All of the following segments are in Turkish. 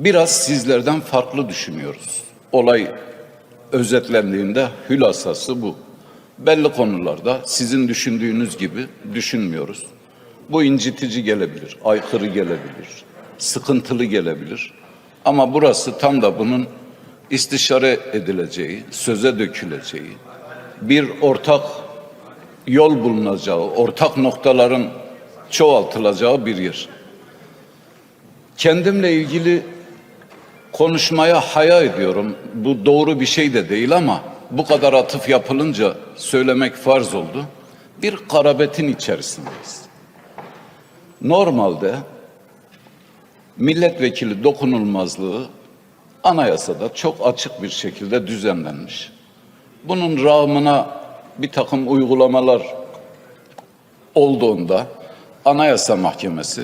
Biraz sizlerden farklı düşünüyoruz. Olay özetlendiğinde hülasası bu. Belli konularda sizin düşündüğünüz gibi düşünmüyoruz. Bu incitici gelebilir, aykırı gelebilir, sıkıntılı gelebilir. Ama burası tam da bunun istişare edileceği, söze döküleceği, bir ortak yol bulunacağı, ortak noktaların çoğaltılacağı bir yer. Kendimle ilgili konuşmaya haya ediyorum. Bu doğru bir şey de değil ama bu kadar atıf yapılınca söylemek farz oldu. Bir karabetin içerisindeyiz. Normalde milletvekili dokunulmazlığı anayasada çok açık bir şekilde düzenlenmiş. Bunun rağmına bir takım uygulamalar olduğunda Anayasa Mahkemesi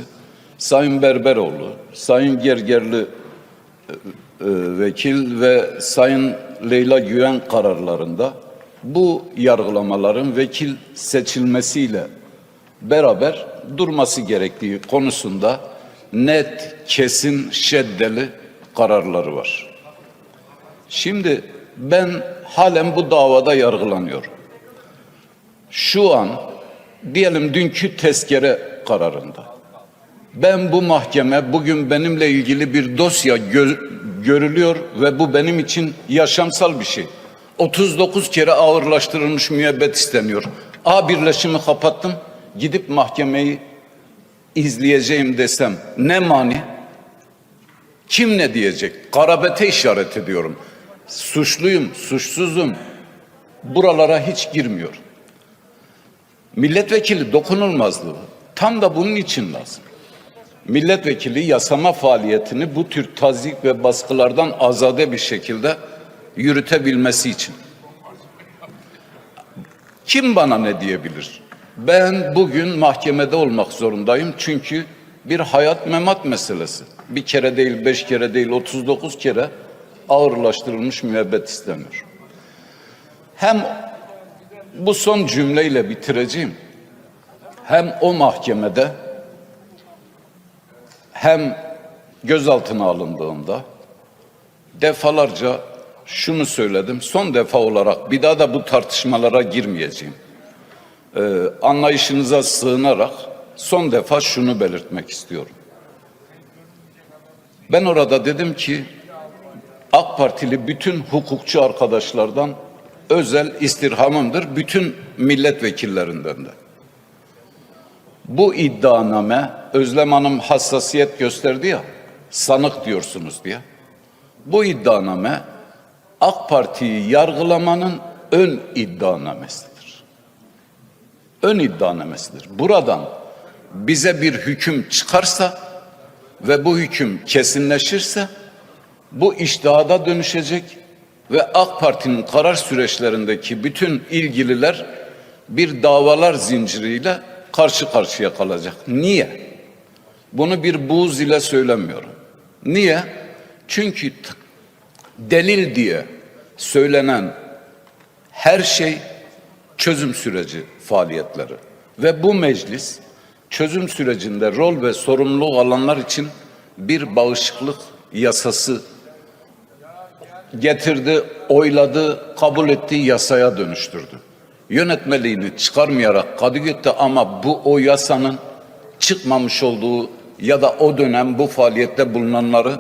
Sayın Berberoğlu, Sayın Gergerli vekil ve Sayın Leyla Güven kararlarında bu yargılamaların vekil seçilmesiyle beraber durması gerektiği konusunda net, kesin, şeddeli kararları var. Şimdi ben halen bu davada yargılanıyorum. Şu an diyelim dünkü tezkere kararında ben bu mahkeme bugün benimle ilgili bir dosya gö- görülüyor ve bu benim için yaşamsal bir şey. 39 kere ağırlaştırılmış müebbet isteniyor. A birleşimi kapattım. Gidip mahkemeyi izleyeceğim desem ne mani? Kim ne diyecek? Karabete işaret ediyorum. Suçluyum, suçsuzum. Buralara hiç girmiyor. Milletvekili dokunulmazlığı tam da bunun için lazım. Milletvekili yasama faaliyetini bu tür tazik ve baskılardan azade bir şekilde yürütebilmesi için. Kim bana ne diyebilir? Ben bugün mahkemede olmak zorundayım çünkü bir hayat memat meselesi. Bir kere değil, beş kere değil, 39 kere ağırlaştırılmış müebbet isteniyor. Hem bu son cümleyle bitireceğim. Hem o mahkemede hem gözaltına alındığında defalarca şunu söyledim. Son defa olarak bir daha da bu tartışmalara girmeyeceğim. Ee, anlayışınıza sığınarak son defa şunu belirtmek istiyorum. Ben orada dedim ki AK Partili bütün hukukçu arkadaşlardan özel istirhamımdır bütün milletvekillerinden de. Bu iddianame Özlem Hanım hassasiyet gösterdi ya sanık diyorsunuz diye. Bu iddianame AK Parti'yi yargılamanın ön iddianamesidir. Ön iddianamesidir. Buradan bize bir hüküm çıkarsa ve bu hüküm kesinleşirse bu iştihada dönüşecek ve AK Parti'nin karar süreçlerindeki bütün ilgililer bir davalar zinciriyle karşı karşıya kalacak. Niye? Bunu bir buğz ile söylemiyorum. Niye? Çünkü delil diye söylenen her şey çözüm süreci faaliyetleri. Ve bu meclis çözüm sürecinde rol ve sorumluluk alanlar için bir bağışıklık yasası getirdi, oyladı, kabul etti, yasaya dönüştürdü. Yönetmeliğini çıkarmayarak kadı gitti ama bu o yasanın çıkmamış olduğu ya da o dönem bu faaliyette bulunanları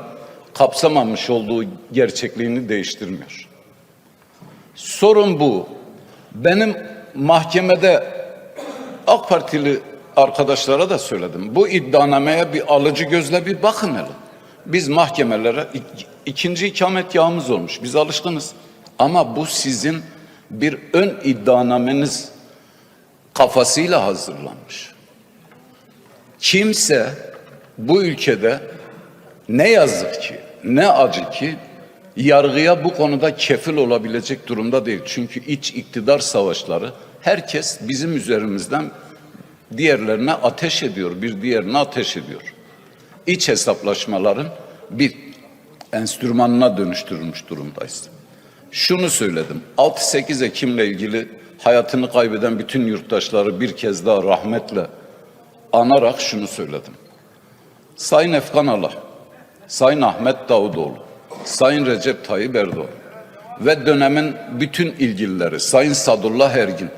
kapsamamış olduğu gerçekliğini değiştirmiyor. Sorun bu. Benim mahkemede AK Partili arkadaşlara da söyledim. Bu iddianameye bir alıcı gözle bir bakın hele. Biz mahkemelere ik- ikinci ikametgahımız olmuş. Biz alışkınız. Ama bu sizin bir ön iddianameniz kafasıyla hazırlanmış. Kimse bu ülkede ne yazık ki ne acı ki yargıya bu konuda kefil olabilecek durumda değil. Çünkü iç iktidar savaşları herkes bizim üzerimizden diğerlerine ateş ediyor, bir diğerine ateş ediyor. İç hesaplaşmaların bir enstrümanına dönüştürülmüş durumdayız. Şunu söyledim. 6-8 Ekim'le ilgili hayatını kaybeden bütün yurttaşları bir kez daha rahmetle anarak şunu söyledim. Sayın Efkan Allah, Sayın Ahmet Davutoğlu, Sayın Recep Tayyip Erdoğan ve dönemin bütün ilgilileri, Sayın Sadullah Ergin,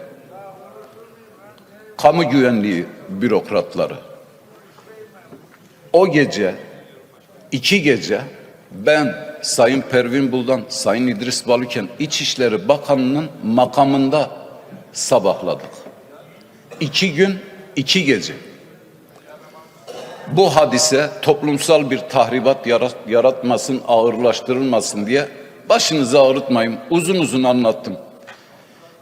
kamu güvenliği bürokratları, o gece, iki gece ben Sayın Pervin Buldan, Sayın İdris Balıken İçişleri Bakanı'nın makamında sabahladık. İki gün, iki gece. Bu hadise toplumsal bir tahribat yarat- yaratmasın, ağırlaştırılmasın diye başınızı ağrıtmayın. Uzun uzun anlattım.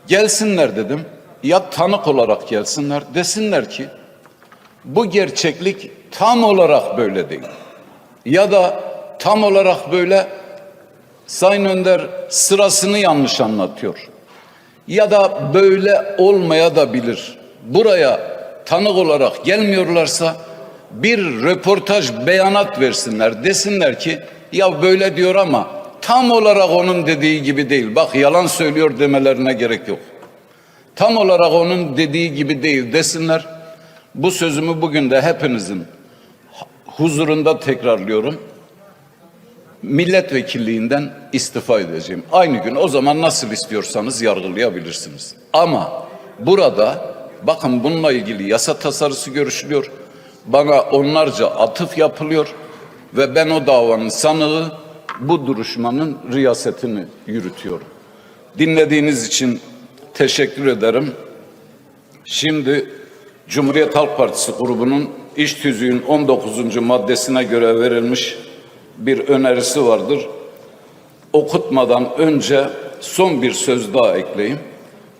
Gelsinler dedim. Ya tanık olarak gelsinler desinler ki bu gerçeklik tam olarak böyle değil. Ya da tam olarak böyle Sayın Önder sırasını yanlış anlatıyor. Ya da böyle olmaya da bilir. Buraya tanık olarak gelmiyorlarsa bir röportaj beyanat versinler. Desinler ki ya böyle diyor ama tam olarak onun dediği gibi değil. Bak yalan söylüyor demelerine gerek yok. Tam olarak onun dediği gibi değil desinler. Bu sözümü bugün de hepinizin huzurunda tekrarlıyorum. Milletvekilliğinden istifa edeceğim. Aynı gün o zaman nasıl istiyorsanız yargılayabilirsiniz. Ama burada bakın bununla ilgili yasa tasarısı görüşülüyor. Bana onlarca atıf yapılıyor ve ben o davanın sanığı bu duruşmanın riyasetini yürütüyorum. Dinlediğiniz için teşekkür ederim. Şimdi Cumhuriyet Halk Partisi grubunun iş tüzüğün 19. maddesine göre verilmiş bir önerisi vardır. Okutmadan önce son bir söz daha ekleyeyim.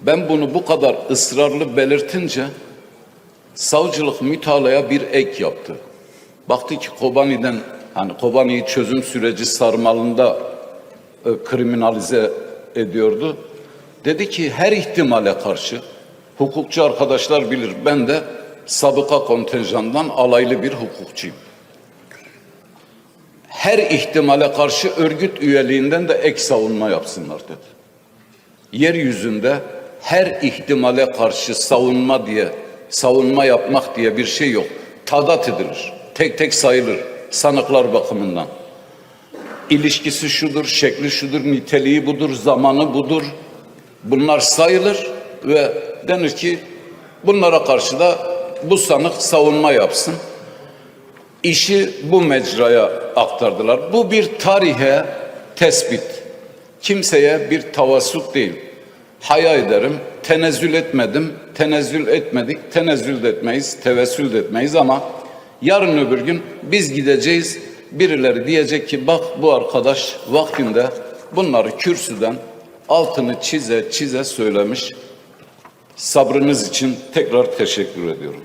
Ben bunu bu kadar ısrarlı belirtince savcılık mütalaya bir ek yaptı. Baktı ki Kobani'den hani Kobani'yi çözüm süreci sarmalında e, kriminalize ediyordu. Dedi ki her ihtimale karşı hukukçu arkadaşlar bilir ben de sabıka kontenjandan alaylı bir hukukçuyum. Her ihtimale karşı örgüt üyeliğinden de ek savunma yapsınlar dedi. Yeryüzünde her ihtimale karşı savunma diye savunma yapmak diye bir şey yok. Tadat edilir. Tek tek sayılır sanıklar bakımından ilişkisi şudur, şekli şudur, niteliği budur, zamanı budur. Bunlar sayılır ve denir ki bunlara karşı da bu sanık savunma yapsın. İşi bu mecraya aktardılar. Bu bir tarihe tespit. Kimseye bir tavassut değil. Haya ederim, tenezzül etmedim, tenezzül etmedik, tenezzül de etmeyiz, tevessül de etmeyiz ama yarın öbür gün biz gideceğiz, birileri diyecek ki bak bu arkadaş vaktinde bunları kürsüden altını çize çize söylemiş. Sabrınız için tekrar teşekkür ediyorum.